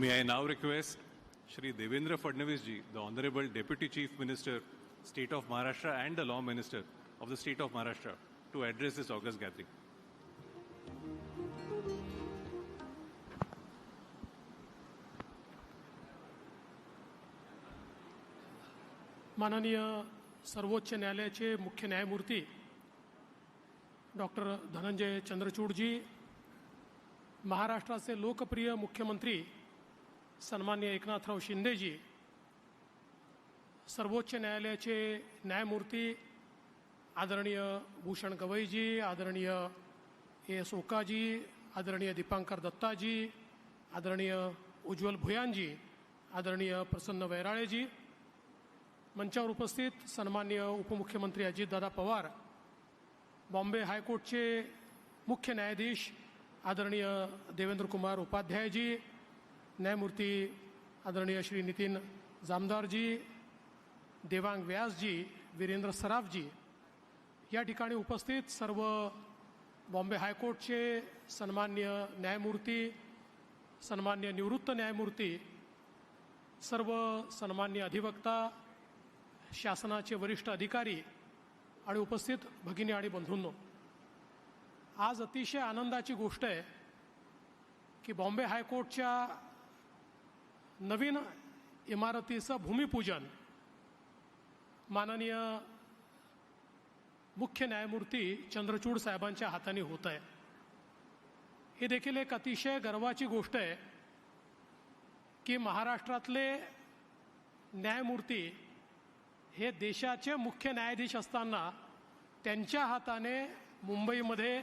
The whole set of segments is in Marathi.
May I now request Shri Devendra Fadnavis ji, the Honorable Deputy Chief Minister, State of Maharashtra and the Law Minister of the State of Maharashtra to address this August gathering. माननीय सर्वोच्च न्यायालयाचे मुख्य न्यायमूर्ती डॉक्टर धनंजय चंद्रचूडजी महाराष्ट्राचे लोकप्रिय मुख्यमंत्री सन्मान्य एकनाथराव शिंदेजी सर्वोच्च न्यायालयाचे न्यायमूर्ती आदरणीय भूषण गवईजी आदरणीय ए एस ओकाजी आदरणीय दीपांकर दत्ताजी आदरणीय उज्ज्वल भुयानजी आदरणीय प्रसन्न वैराळेजी मंचावर उपस्थित सन्मान्य उपमुख्यमंत्री अजितदादा पवार बॉम्बे हायकोर्टचे मुख्य न्यायाधीश आदरणीय देवेंद्रकुमार उपाध्यायजी न्यायमूर्ती आदरणीय श्री नितीन जामदारजी देवांग व्यासजी वीरेंद्र सराफजी या ठिकाणी उपस्थित सर्व बॉम्बे हायकोर्टचे सन्मान्य न्यायमूर्ती सन्मान्य निवृत्त न्यायमूर्ती सर्व सन्मान्य अधिवक्ता शासनाचे वरिष्ठ अधिकारी आणि उपस्थित भगिनी आणि बंधूंनो आज अतिशय आनंदाची गोष्ट आहे की बॉम्बे हायकोर्टच्या नवीन इमारतीचं भूमिपूजन. माननीय मुख्य न्यायमूर्ती चंद्रचूड साहेबांच्या हाताने होत आहे ही देखील एक अतिशय गर्वाची गोष्ट आहे की महाराष्ट्रातले न्यायमूर्ती हे देशाचे मुख्य न्यायाधीश असताना त्यांच्या हाताने मुंबईमध्ये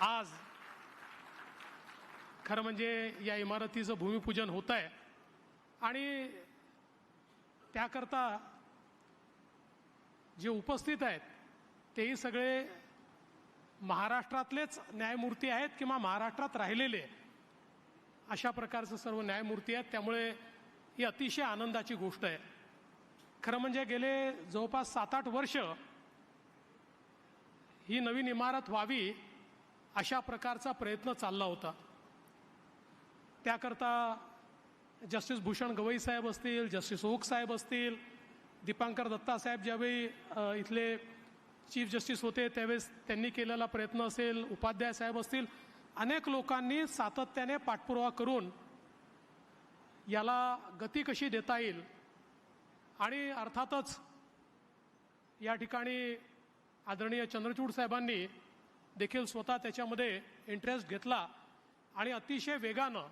आज खरं म्हणजे या इमारतीचं भूमिपूजन होत आहे आणि त्याकरता जे उपस्थित आहेत तेही सगळे महाराष्ट्रातलेच न्यायमूर्ती आहेत किंवा महाराष्ट्रात राहिलेले. अशा प्रकारचं सर्व न्यायमूर्ती आहेत त्यामुळे ही अतिशय आनंदाची गोष्ट आहे. खरं म्हणजे गेले जवळपास सात आठ वर्ष ही नवीन इमारत व्हावी अशा प्रकारचा प्रयत्न चालला होता. त्याकरता जस्टिस भूषण गवई साहेब असतील जस्टिस ओक साहेब असतील दीपांकर दत्ता साहेब ज्यावेळी इथले चीफ जस्टिस होते त्यावेळेस त्यांनी केलेला प्रयत्न असेल उपाध्याय साहेब असतील अनेक लोकांनी सातत्याने पाठपुरावा करून याला गती कशी देता येईल आणि अर्थातच या ठिकाणी आदरणीय चंद्रचूड साहेबांनी देखील स्वतः त्याच्यामध्ये इंटरेस्ट घेतला आणि अतिशय वेगानं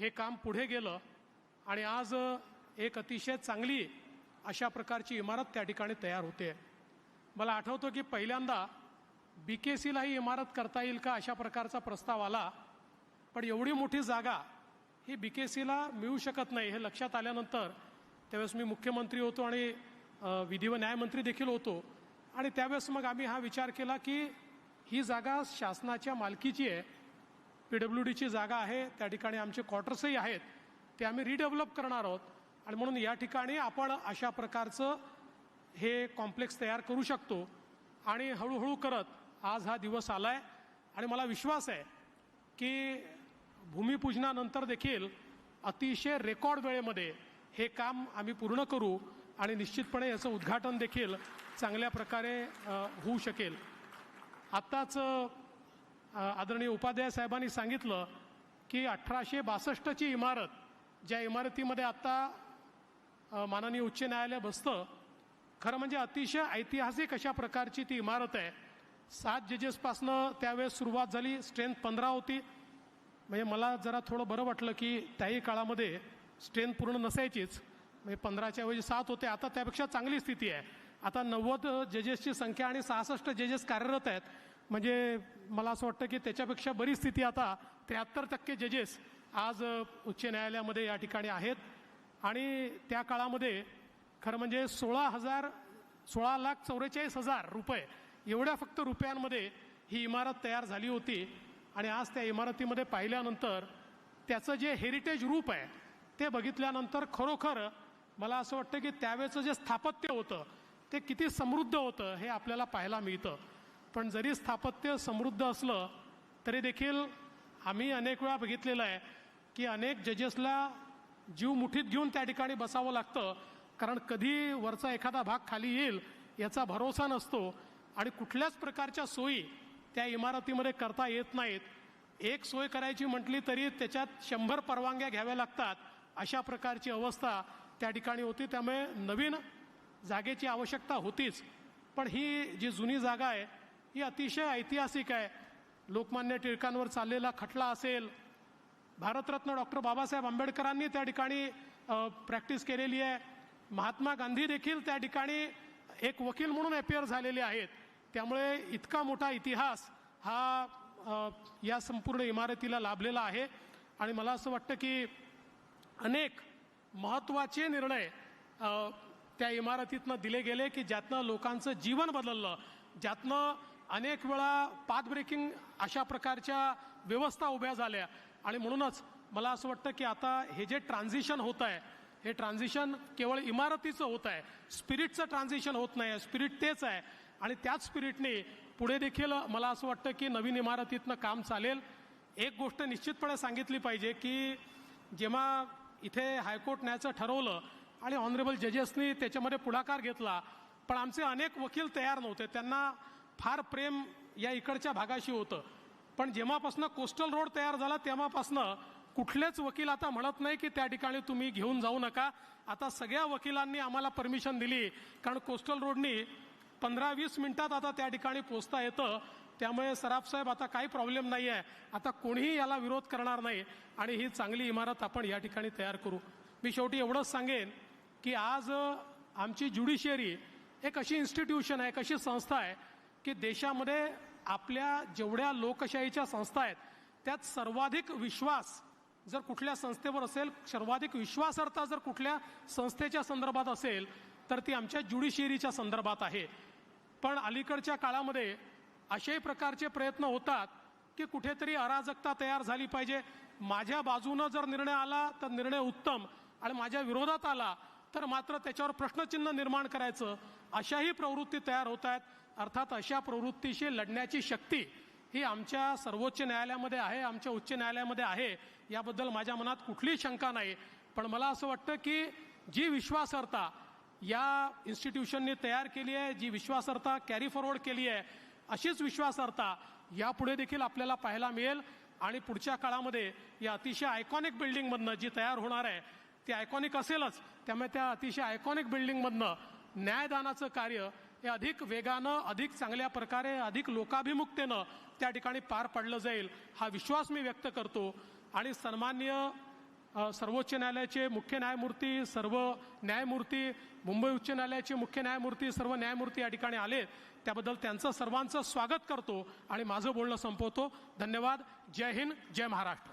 हे काम पुढे गेलं आणि आज एक अतिशय चांगली अशा प्रकारची इमारत त्या ठिकाणी तयार होते. मला आठवतं की पहिल्यांदा बी के सीला ही इमारत करता येईल का अशा प्रकारचा प्रस्ताव आला पण एवढी मोठी जागा ही बी के सीला मिळू शकत नाही हे लक्षात आल्यानंतर त्यावेळेस मी मुख्यमंत्री होतो आणि विधी व न्यायमंत्री देखील होतो. आणि त्यावेळेस मग आम्ही हा विचार केला की ही जागा शासनाच्या मालकीची आहे. पी डब्ल्यू डीची जागा आहे त्या ठिकाणी आमचे क्वार्टर्सही आहेत ते आम्ही रिडेव्हलप करणार आहोत. आणि म्हणून या ठिकाणी आपण अशा प्रकारचं हे कॉम्प्लेक्स तयार करू शकतो. आणि हळूहळू करत आज हा दिवस आला आहे आणि मला विश्वास आहे की भूमिपूजनानंतर देखील अतिशय रेकॉर्ड वेळेमध्ये हे काम आम्ही पूर्ण करू आणि निश्चितपणे याचं उद्घाटन देखील चांगल्या प्रकारे होऊ शकेल. आत्ताच आदरणीय उपाध्याय साहेबांनी सांगितलं की अठराशे बासष्टची इमारत ज्या इमारतीमध्ये आत्ता माननीय उच्च न्यायालय बसतं खरं म्हणजे अतिशय ऐतिहासिक अशा प्रकारची ती इमारत आहे. सात जजेसपासनं त्यावेळेस सुरुवात झाली स्ट्रेंथ पंधरा होती. म्हणजे मला जरा थोडं बरं वाटलं की त्याही काळामध्ये स्ट्रेंथ पूर्ण नसायचीच. म्हणजे पंधराच्या ऐवजी सात होते आता त्यापेक्षा चांगली स्थिती आहे. आता नव्वद जजेसची संख्या आणि सहासष्ट जजेस कार्यरत आहेत. म्हणजे मला असं वाटतं की त्याच्यापेक्षा बरी स्थिती आता त्र्याहत्तर टक्के जजेस आज उच्च न्यायालयामध्ये या ठिकाणी आहेत. आणि त्या काळामध्ये खरं म्हणजे सोळा हजार सोळा लाख चौवेचाळीस हजार रुपये एवढ्या फक्त रुपयांमध्ये ही इमारत तयार झाली होती. आणि आज त्या इमारतीमध्ये पाहिल्यानंतर त्याचं जे हेरिटेज रूप आहे ते बघितल्यानंतर खरोखर मला असं वाटतं की त्यावेळेचं जे स्थापत्य होतं ते किती समृद्ध होतं हे आपल्याला पाहायला मिळतं. पण जरी स्थापत्य समृद्ध असलं तरी देखील आम्ही अनेक वेळा बघितलेलं आहे की अनेक जजेसला जीव मुठीत घेऊन त्या ठिकाणी बसावं लागतं कारण कधी वरचा एखादा भाग खाली येईल याचा भरोसा नसतो. आणि कुठल्याच प्रकारच्या सोयी त्या इमारतीमध्ये करता येत नाहीत. एक सोय करायची म्हटली तरी त्याच्यात शंभर परवानग्या घ्याव्या लागतात अशा प्रकारची अवस्था त्या ठिकाणी होती. त्यामुळे नवीन जागेची आवश्यकता होतीच. पण ही जी जुनी जागा आहे ही अतिशय ऐतिहासिक आहे. लोकमान्य टिळकांवर चाललेला खटला असेल भारतरत्न डॉक्टर बाबासाहेब आंबेडकरांनी त्या ठिकाणी प्रॅक्टिस केलेली आहे. महात्मा गांधी देखील त्या ठिकाणी एक वकील म्हणून अपियर झालेले आहेत. त्यामुळे इतका मोठा इतिहास हा या संपूर्ण इमारतीला लाभलेला आहे. आणि मला असं वाटतं की अनेक महत्त्वाचे निर्णय त्या इमारतीतनं दिले गेले की ज्यातनं लोकांचं जीवन बदललं ज्यातनं अनेक वेळा पाथ ब्रेकिंग अशा प्रकारच्या व्यवस्था उभ्या झाल्या. आणि म्हणूनच मला असं वाटतं की आता हे जे ट्रान्झिशन होत आहे हे ट्रान्झिशन केवळ इमारतीचं होत आहे. स्पिरिटचं ट्रान्झिशन होत नाही स्पिरिट तेच आहे. आणि त्याच स्पिरिटने पुढे देखील मला असं वाटतं की नवीन इमारतीतनं काम चालेल. एक गोष्ट निश्चितपणे सांगितली पाहिजे की जेव्हा इथे हायकोर्ट न्यायचं ठरवलं आणि ऑनरेबल जजेसनी त्याच्यामध्ये पुढाकार घेतला पण आमचे अनेक वकील तयार नव्हते. त्यांना फार प्रेम या इकडच्या भागाशी होतं. पण जेव्हापासनं कोस्टल रोड तयार झाला तेव्हापासनं कुठलेच वकील आता म्हणत नाही की त्या ठिकाणी तुम्ही घेऊन जाऊ नका. आता सगळ्या वकिलांनी आम्हाला परमिशन दिली कारण कोस्टल रोडनी पंधरा वीस मिनिटात आता त्या ठिकाणी पोचता येतं. त्यामुळे सराफ साहेब आता काही प्रॉब्लेम नाही आहे आता कोणीही याला विरोध करणार नाही. आणि ही चांगली इमारत आपण या ठिकाणी तयार करू. मी शेवटी एवढंच सांगेन की आज आमची ज्युडिशियरी एक अशी इन्स्टिट्यूशन आहे एक अशी संस्था आहे की देशामध्ये आपल्या जेवढ्या लोकशाहीच्या संस्था आहेत त्यात सर्वाधिक विश्वास जर कुठल्या संस्थेवर असेल सर्वाधिक विश्वासार्हता जर कुठल्या संस्थेच्या संदर्भात असेल तर ती आमच्या ज्युडिशियरीच्या संदर्भात आहे. पण अलीकडच्या काळामध्ये अशाही प्रकारचे प्रयत्न होतात की कुठेतरी अराजकता तयार झाली पाहिजे. माझ्या बाजूनं जर निर्णय आला तर निर्णय उत्तम. आणि माझ्या विरोधात आला तर मात्र त्याच्यावर प्रश्नचिन्ह निर्माण करायचं अशाही प्रवृत्ती तयार होत आहेत. अर्थात अशा प्रवृत्तीशी लढण्याची शक्ती ही आमच्या सर्वोच्च न्यायालयामध्ये आहे आमच्या उच्च न्यायालयामध्ये आहे. याबद्दल माझ्या मनात कुठलीही शंका नाही. पण मला असं वाटतं की जी विश्वासार्हता या इन्स्टिट्यूशनने तयार केली आहे जी विश्वासार्हता कॅरी फॉरवर्ड केली आहे अशीच विश्वासार्हता यापुढे देखील आपल्याला पाहायला मिळेल. आणि पुढच्या काळामध्ये या अतिशय आयकॉनिक बिल्डिंगमधनं जी तयार होणार आहे ती आयकॉनिक असेलच. त्यामुळे त्या अतिशय आयकॉनिक बिल्डिंगमधनं न्यायदानाचं कार्य हे अधिक वेगानं अधिक चांगल्या प्रकारे अधिक लोकाभिमुखतेनं त्या ठिकाणी पार पाडलं जाईल हा विश्वास मी व्यक्त करतो. आणि सन्मान्य सर्वोच्च न्यायालयाचे मुख्य न्यायमूर्ती सर्व न्यायमूर्ती मुंबई उच्च न्यायालयाचे मुख्य न्यायमूर्ती सर्व न्यायमूर्ती या ठिकाणी आले त्याबद्दल त्यांचं सर्वांचं स्वागत करतो आणि माझं बोलणं संपवतो. धन्यवाद. जय हिंद जय महाराष्ट्र.